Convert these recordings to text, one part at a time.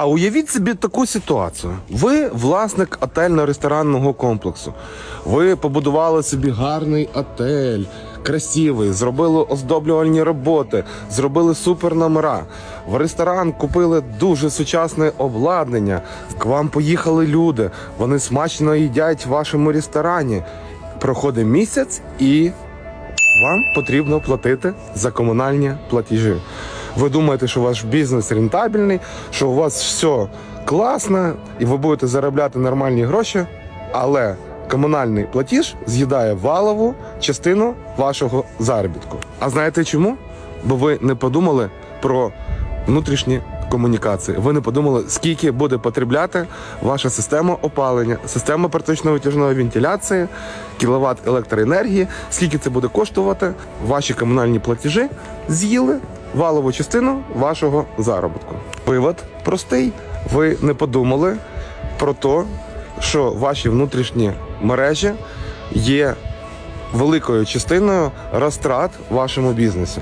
А уявіть собі таку ситуацію. Ви власник отельно-ресторанного комплексу. Ви побудували собі гарний отель, красивий, зробили оздоблювальні роботи, зробили супер номера. В ресторан купили дуже сучасне обладнання. К вам поїхали люди. Вони смачно їдять в вашому ресторані. Проходить місяць і вам потрібно платити за комунальні платежі. Ви думаєте, що ваш бізнес рентабельний, що у вас все класно, і ви будете заробляти нормальні гроші, але комунальний платіж з'їдає валову частину вашого заробітку. А знаєте чому? Бо ви не подумали про внутрішні комунікації. Ви не подумали, скільки буде потребляти ваша система опалення, система проточно-витяжної вентиляції, кіловат електроенергії, скільки це буде коштувати. Ваші комунальні платежі з'їли валову частину вашого заробітку. Вивод простий. Ви не подумали про те, що ваші внутрішні мережі є великою частиною розтрат вашому бізнесі.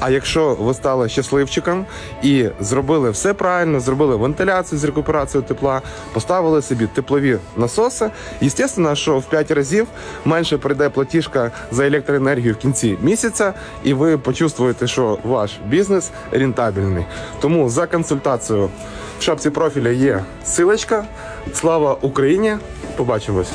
А якщо ви стали щасливчиком і зробили все правильно, зробили вентиляцію з рекуперацією тепла, поставили собі теплові насоси, звісно, що в 5 разів менше прийде платіжка за електроенергію в кінці місяця, і ви почувствуєте, що ваш бізнес рентабельний. Тому за консультацією в шапці профіля є силочка. Слава Україні! Побачимось!